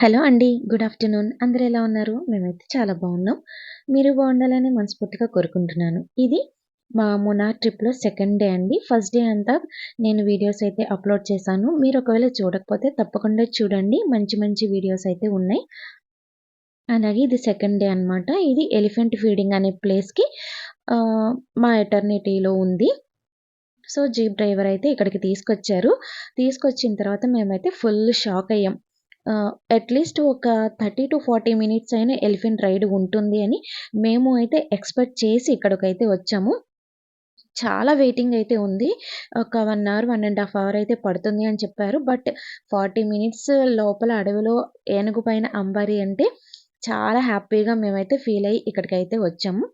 Hello అండి. Good afternoon. అందరు ఎలా ఉన్నారు? మేమైతే చాలా బాగున్నాం. మీరు బాగుండాలని మనస్ఫూర్తిగా కోరుకుంటున్నాను. ఇది మా మొన్న ట్రిప్‌లో సెకండ్ డే అండి. ఫస్ట్ డే అంతా నేను వీడియోస్ అయితే అప్‌లోడ్ చేశాను. మీరు ఒకవేళ చూడకపోతే తప్పకుండా చూడండి. మంచి మంచి వీడియోస్ అయితే ఉన్నాయి. అలాగే ఇది సెకండ్ డే అనమాట. ఇది ఎలిఫెంట్ ఫీడింగ్ అనే ప్లేస్‌కి మా ఎటర్నిటీలో ఉంది. సో, జీప్ డ్రైవర్ అయితే ఇక్కడికి తీసుకొచ్చారు. తీసుకొచ్చిన తర్వాత మేమైతే ఫుల్ షాక్ అయ్యాం. అట్‌లీస్ట్ ఒక 30-40 మినిట్స్ అయినా ఎలిఫెంట్ రైడ్ ఉంటుంది అని మేము అయితే ఎక్స్‌పెక్ట్ చేసి ఇక్కడికైతే వచ్చాము. చాలా వెయిటింగ్ అయితే ఉంది. ఒక one hour, one and half hour అయితే పడుతుంది అని చెప్పారు. బట్ 40 మినిట్స్ లోపల అడవిలో ఏనుగు పైన అంబారీ అంటే చాలా హ్యాపీగా మేమైతే ఫీల్ అయ్యి ఇక్కడికైతే వచ్చాము.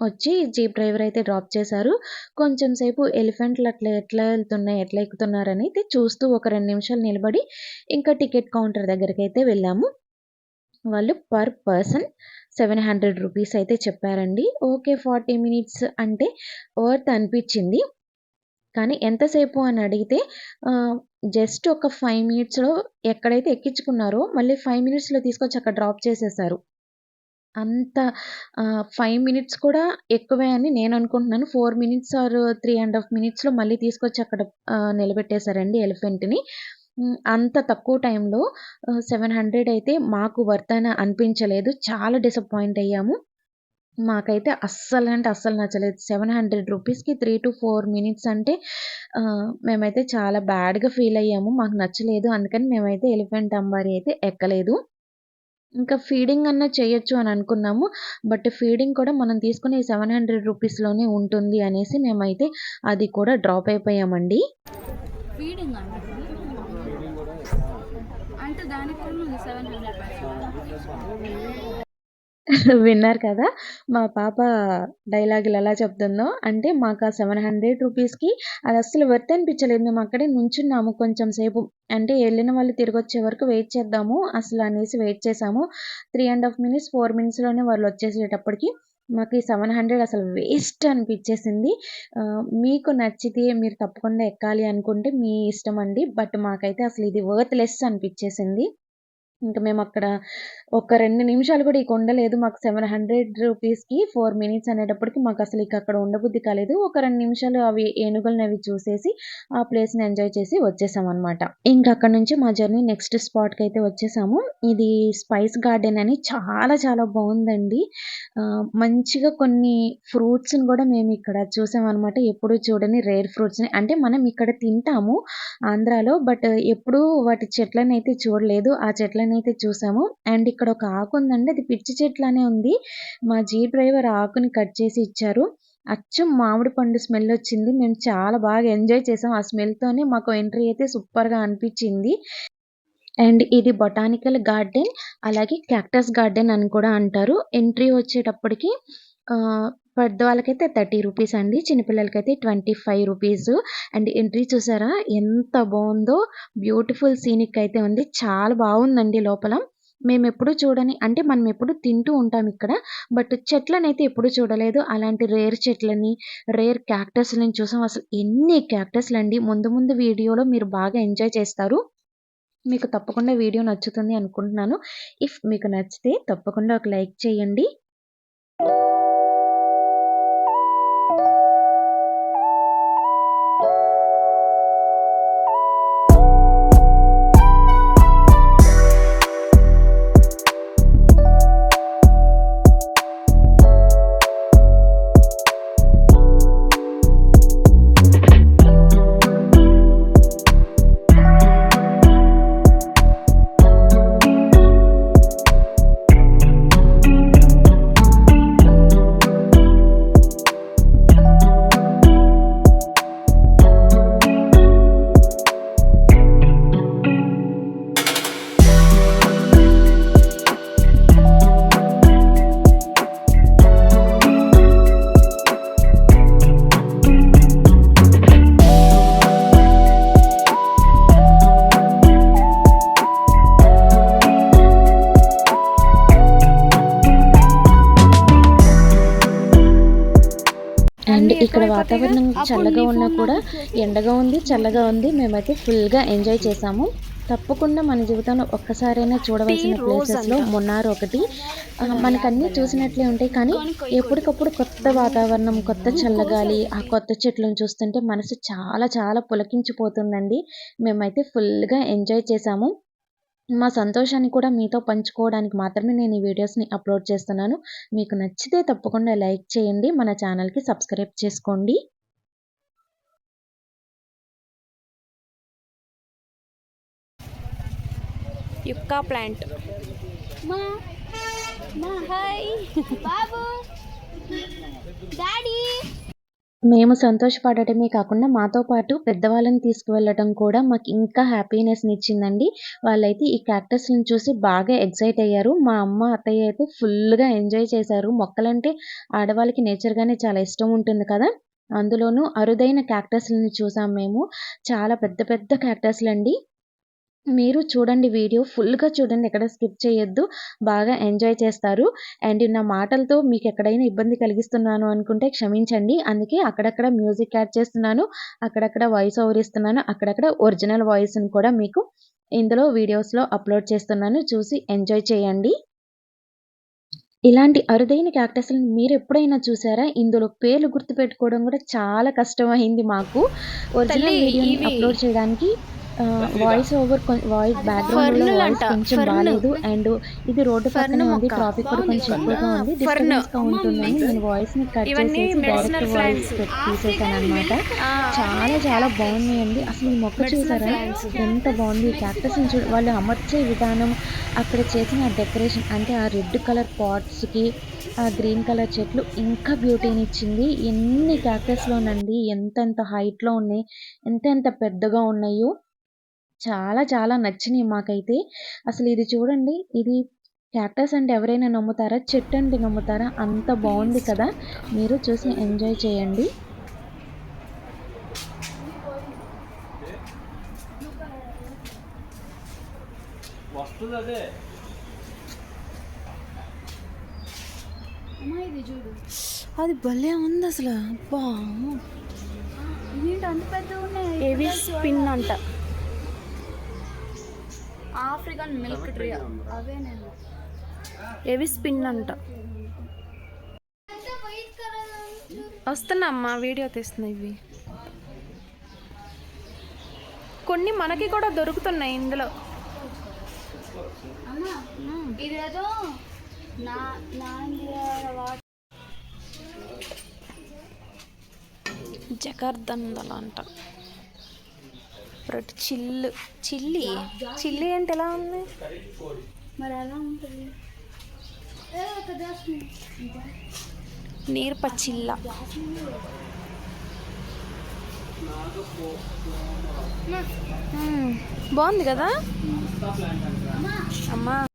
వచ్చి జీప్ డ్రైవర్ అయితే డ్రాప్ చేశారు. కొంచెం సేపు ఎలిఫెంట్లు అట్లా ఎట్లా వెళ్తున్నాయి ఎట్లా ఎక్కుతున్నారని అయితే చూస్తూ ఒక రెండు నిమిషాలు నిలబడి ఇంకా టికెట్ కౌంటర్ దగ్గరికైతే వెళ్ళాము. వాళ్ళు పర్ పర్సన్ 700 రూపీస్ అయితే చెప్పారండి. ఓకే. 40 మినిట్స్ అంటే వర్త్ అనిపించింది కానీ ఎంతసేపు అని అడిగితే జస్ట్ ఒక ఫైవ్ మినిట్స్‌లో ఎక్కడైతే ఎక్కించుకున్నారో మళ్ళీ ఫైవ్ మినిట్స్‌లో తీసుకొచ్చి అక్కడ డ్రాప్ చేసేసారు అంత ఆహ్, 5 మినిట్స్ కూడా ఎక్కువే అని నేను అనుకుంటున్నాను. 4 మినిట్స్ ఆర్ 3 ½ మినిట్స్‌లో మళ్ళీ తీసుకొచ్చి అక్కడ ఆహ్, నిలబెట్టేశారండి ఎలిఫెంట్‌ని. హ్మ్. అంత తక్కువ టైంలో ఆహ్, 700 అయితే మాకు వర్త్ అని అనిపించలేదు. చాలా డిసప్పాయింట్ అయ్యాము. మాకైతే అస్సలు అంటే అస్సలు నచ్చలేదు. 700 రూపీస్‌కి 3-4 మినిట్స్ అంటే ఆహ్, మేమైతే చాలా బ్యాడ్‌గా ఫీల్ అయ్యాము. మాకు నచ్చలేదు. అందుకని మేమైతే ఎలిఫెంట్ అంబారీ అయితే ఎక్కలేదు. ఇంకా ఫీడింగ్ అన్నా చేయొచ్చు అని అనుకున్నాము. బట్ ఫీడింగ్ కూడా మనం తీసుకునే 700 రూపీస్‌లోనే ఉంటుంది అనేసి మేమైతే అది కూడా డ్రాప్ అయిపోయామండి. ఫీడింగ్ అంటే దానికి కూడా ఉంది 700 పైసలు. విన్నారు కదా! మా పాప డైలాగులు ఎలా చెప్తుందో. అంటే మాకు ఆ 700 రూపీస్‌కి అది అస్సలు వర్త్ అనిపించలేదు. మేము అక్కడే నుంచున్నాము కొంచెం సేపు. అంటే వెళ్ళిన వాళ్ళు తిరిగొచ్చే వరకు వెయిట్ చేద్దాము అసలు అనేసి వెయిట్ చేసాము. త్రీ అండ్ హాఫ్ మినిట్స్, ఫోర్ మినిట్స్‌లోనే వాళ్ళు వచ్చేసేటప్పటికి మాకు ఈ 700 అసలు వేస్ట్ అనిపించేసింది మీకు నచ్చితే మీరు తప్పకుండా ఎక్కాలి అనుకుంటే మీ ఇష్టం అండి. బట్ మాకైతే అసలు ఇది వర్త్ లెస్ అనిపించేసింది ఇంకా మేము అక్కడ ఒక రెండు నిమిషాలు కూడా ఇక ఉండలేదు. మాకు 700 రూపీస్‌కి ఫోర్ మినిట్స్ అనేటప్పటికి మాకు అసలు ఇక అక్కడ ఉండబుద్ధి కాలేదు. ఒక రెండు నిమిషాలు అవి ఏనుగులనవి చూసేసి ఆ ప్లేస్‌ని ఎంజాయ్ చేసి వచ్చేసామనమాట. ఇంకా అక్కడ నుంచి మా జర్నీ నెక్స్ట్ స్పాట్‌కైతే వచ్చేసాము. ఇది స్పైస్ గార్డెన్ అని చాలా చాలా బాగుందండి మంచిగా కొన్ని ఫ్రూట్స్‌ని కూడా మేము ఇక్కడ చూసామన్నమాట ఎప్పుడూ చూడని రేర్ ఫ్రూట్స్‌ని. అంటే మనం ఇక్కడ తింటాము ఆంధ్రాలో. బట్ ఎప్పుడూ వాటి చెట్లనైతే చూడలేదు. ఆ చెట్లను అయితే చూసాము. అండ్ ఇక్కడ ఒక ఆకు ఉందండి. అది పిచ్చి చెట్లనే ఉంది. మా జీప్ డ్రైవర్ ఆకుని కట్ చేసి ఇచ్చారు. అచ్చం మామిడి పండు స్మెల్ వచ్చింది. మేము చాలా బాగా ఎంజాయ్ చేసాం. ఆ స్మెల్‌తోనే మాకు ఎంట్రీ అయితే సూపర్‌గా అనిపించింది అండ్ ఇది బొటానికల్ గార్డెన్ అలాగే క్యాక్టస్ గార్డెన్ అని కూడా అంటారు. ఎంట్రీ వచ్చేటప్పటికి పెద్దవాళ్ళకైతే 30 రూపీస్ అండి. చిన్నపిల్లలకైతే twenty five rupees. And entry చూసారా ఎంత బాగుందో బ్యూటిఫుల్ సీనిక్ అయితే ఉంది. చాలా బాగుందండి లోపల. మేము ఎప్పుడు చూడని అంటే మనం ఎప్పుడు తింటూ ఉంటాం ఇక్కడ. బట్ చెట్లనైతే ఎప్పుడు చూడలేదు. అలాంటి రేర్ చెట్లని, రేర్ క్యాక్టస్‌లని చూసాం. అసలు ఎన్ని క్యాక్టస్‌లండి. ముందు ముందు వీడియోలో మీరు బాగా ఎంజాయ్ చేస్తారు. మీకు తప్పకుండా వీడియో నచ్చుతుంది అనుకుంటున్నాను. ఇఫ్ మీకు నచ్చితే తప్పకుండా ఒక లైక్ చేయండి. అండ్ ఇక్కడ వాతావరణం చల్లగా ఉన్నా కూడా ఎండగా ఉంది, చల్లగా ఉంది. మేమైతే ఫుల్‌గా ఎంజాయ్ చేసాము. తప్పకుండా మన జీవితంలో ఒక్కసారైనా చూడవలసిన ప్లేసెస్లో. మున్నార్ ఒకటి ఆ, మనకన్నీ చూసినట్లే ఉంటాయి కానీ ఎప్పటికప్పుడు కొత్త వాతావరణం కొత్త చల్లగాలి ఆ కొత్త చెట్లను చూస్తుంటే మనసు చాలా చాలా పులకించిపోతుందండి మేమైతే ఫుల్గా ఎంజాయ్ చేసాము మా సంతోషాన్ని కూడా మీతో పంచుకోవడానికి మాత్రమే నేను ఈ వీడియోస్ని అప్లోడ్ చేస్తున్నాను. మీకు నచ్చితే తప్పకుండా లైక్ చేయండి. మన ఛానల్కి సబ్స్క్రైబ్ చేసుకోండి. Yucca plant. మా మా హాయ్ బాబు డాడీ. మేము సంతోషపడటమే కాకుండా మాతో పాటు పెద్దవాళ్ళని తీసుకువెళ్ళటం కూడా మాకు ఇంకా హ్యాపీనెస్ని ఇచ్చిందండి. వాళ్ళైతే ఈ క్యాక్టస్లను చూసి బాగా ఎగ్జైట్ అయ్యారు. మా అమ్మ అత్తయ్య అయితే ఫుల్గా ఎంజాయ్ చేశారు. మొక్కలంటే ఆడవాళ్ళకి నేచర్గానే చాలా ఇష్టం ఉంటుంది కదా. అందులోనూ అరుదైన క్యాక్టస్లను చూసాం మేము. చాలా పెద్ద పెద్ద క్యాక్టస్లు అండి మీరు చూడండి వీడియో ఫుల్గా చూడండి ఎక్కడ స్కిప్ చేయొద్దు బాగా ఎంజాయ్ చేస్తారు. అండ్ నా మాటలతో మీకు ఎక్కడైనా ఇబ్బంది కలిగిస్తున్నాను అనుకుంటే క్షమించండి. అందుకే అక్కడక్కడ మ్యూజిక్ యాడ్ చేస్తున్నాను అక్కడక్కడ వాయిస్ ఓవర్ ఇస్తున్నాను అక్కడక్కడ ఒరిజినల్ వాయిస్ని కూడా మీకు ఇందులో వీడియోస్లో అప్లోడ్ చేస్తున్నాను. చూసి ఎంజాయ్ చేయండి. ఇలాంటి అరుదైన క్యాక్టస్లను మీరు ఎప్పుడైనా చూసారా? ఇందులో పేర్లు గుర్తుపెట్టుకోవడం కూడా చాలా కష్టమైంది మాకు. ఒరిజినల్ వీడియోని అప్లోడ్ చేయడానికి voice over voice background voice కొంచెం. బాగాలేదు అండ్ ఇది రోడ్డు పక్కన ఉంది. ట్రాఫిక్ కూడా కొంచెం. ఎక్కువగా ఉంది ఆ. డిస్టర్బెన్స్గా ఉంటుందని నేను వాయిస్ని కట్ medicinal డైరెక్ట్ వాయిస్. తీసేసాను అనమాట ఆ. చాలా చాలా బాగున్నాయండి అసలు ఈ మొక్క చూసారా. ఎంత బాగుంది క్యాక్టస్ చూ వాళ్ళు అమర్చే విధానం అక్కడ చేసిన డెకరేషన్ అంటే ఆ రెడ్ కలర్ పాట్స్కి ఆ గ్రీన్ కలర్ చెట్లు ఇంకా బ్యూటీని ఇచ్చింది ఎన్ని క్యాక్టస్లోనండి ఎంతెంత హైట్లో ఉన్నాయి ఎంత ఎంత పెద్దగా ఉన్నాయో చాలా చాలా నచ్చినాయి మాకైతే. అసలు ఇది చూడండి ఇది క్యాక్టస్ అంటే ఎవరైనా నమ్ముతారా? చెట్టు అంటే నమ్ముతారా? అంత బాగుంది కదా. మీరు చూసి ఎంజాయ్ చేయండి. అదే అమ్మా ఇది చూడు. అది భలే ఉంది అసలు. అబ్బా. అంత పెద్ద ఉన్నాయి? ఏవి? స్పిన్ అంట. African milk tree. అవే నేను ఏవి స్పిన్ అంట. వస్తున్నా అమ్మా వీడియో తీస్తున్నా ఇవి. కొన్ని మనకి కూడా దొరుకుతున్నాయి ఇందులో. అమ్మా ఇదేదో నా జగర్దందల అంట ఇప్పుడు చిల్లు? చిల్లి చిల్లి అంటే ఎలా ఉంది? మరి ఎలా ఉంటుంది? నీరు పచ్చిల్ల. బాగుంది కదా? అమ్మా.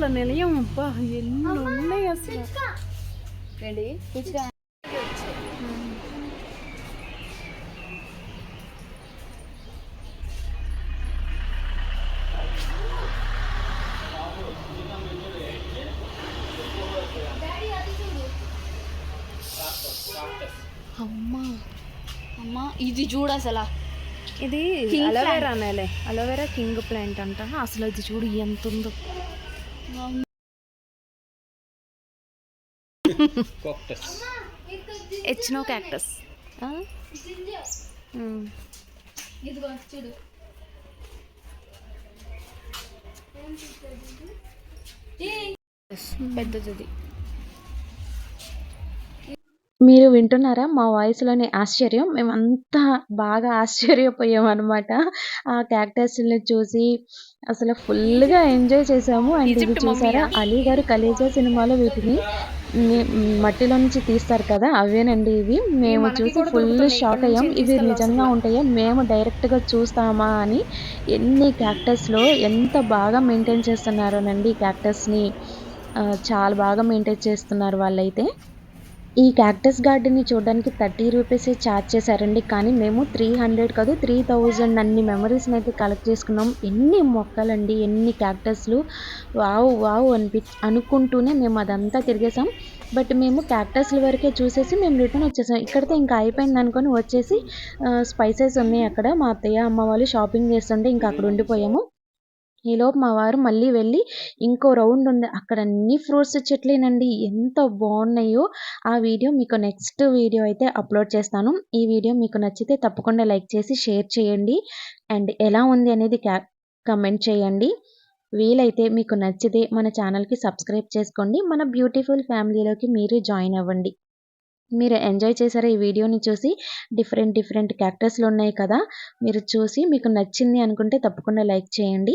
క్యాక్టస్ల నిలయం అబ్బా ఎన్ని ఉన్నాయి అసలు? అమ్మా అమ్మా ఇది చూడు అసలు. ఇది అలోవెరా నేలే. అలోవెరా కింగ్ ప్లాంట్ అంట. అసలు ఇది చూడు ఎంత ఉందో. కాక్టస్ హెచ్నో క్యాక్టస్ పెద్దది. మీరు వింటున్నారా? మా వాయిస్లోని ఆశ్చర్యం. మేమంతా బాగా ఆశ్చర్యపోయాం అనమాట ఆ క్యాక్టస్ని చూసి అసలు ఫుల్గా ఎంజాయ్ చేసాము. అండ్ ఇది ఈజిప్ట్ చూసారా? మమ్మీయా? అలీ గారు కలేజా సినిమాలో వీటిని ని- మట్టిలో నుంచి తీస్తారు కదా? అవేనండి ఇవి. మేము మనకి చూసి కూడా ఫుల్ దొరుకుతున్నాయి. షాక్ అయ్యాం. ఇవి నిజంగా. ఉంటాయా? మేము డైరెక్ట్గా చూస్తామా అని ఎన్ని క్యాక్టస్లో ఎంత బాగా మెయింటైన్ చేస్తున్నారోనండి ఈ క్యాక్టస్ని చాలా బాగా మెయింటైన్ చేస్తున్నారు వాళ్ళైతే. ఈ క్యాక్టస్ గార్డెన్ని చూడడానికి థర్టీ రూపీసే ఛార్జ్ చేశారండి. కానీ మేము త్రీ హండ్రెడ్ కాదు త్రీ థౌజండ్ అన్ని మెమరీస్ని అయితే కలెక్ట్ చేసుకున్నాం. ఎన్ని మొక్కలండి ఎన్ని క్యాక్టస్లు వావ్ వావ్ అనిపి అనుకుంటూనే మేము అదంతా తిరిగేసాం బట్ మేము క్యాక్టస్ల వరకే చూసేసి మేము రిటర్న్ వచ్చేసాం. ఇక్కడితో ఇంకా అయిపోయింది అనుకొని వచ్చేసి స్పైసెస్ ఉన్నాయి అక్కడ మా అత్తయ్య అమ్మ వాళ్ళు షాపింగ్ చేస్తుంటే ఇంకా అక్కడ ఉండిపోయాము. ఈలోపు మా వారు మళ్ళీ వెళ్ళి ఇంకో రౌండ్ ఉంది. అక్కడ అన్ని ఫ్రూట్స్ చెట్లేనండి. ఎంత బాగున్నాయో ఆ వీడియో మీకు నెక్స్ట్ వీడియో అయితే అప్లోడ్ చేస్తాను. ఈ వీడియో మీకు నచ్చితే తప్పకుండా లైక్ చేసి షేర్ చేయండి. అండ్ ఎలా ఉంది అనేది క్యా కమెంట్ చేయండి. వీలైతే మీకు నచ్చితే మన ఛానల్కి సబ్స్క్రైబ్ చేసుకోండి. మన బ్యూటిఫుల్ ఫ్యామిలీలోకి మీరు జాయిన్ అవ్వండి. మీరు ఎంజాయ్ చేశారా ఈ వీడియోని చూసి? డిఫరెంట్ డిఫరెంట్ క్యారెక్టర్స్లు ఉన్నాయి కదా. మీరు చూసి మీకు నచ్చింది అనుకుంటే తప్పకుండా లైక్ చేయండి.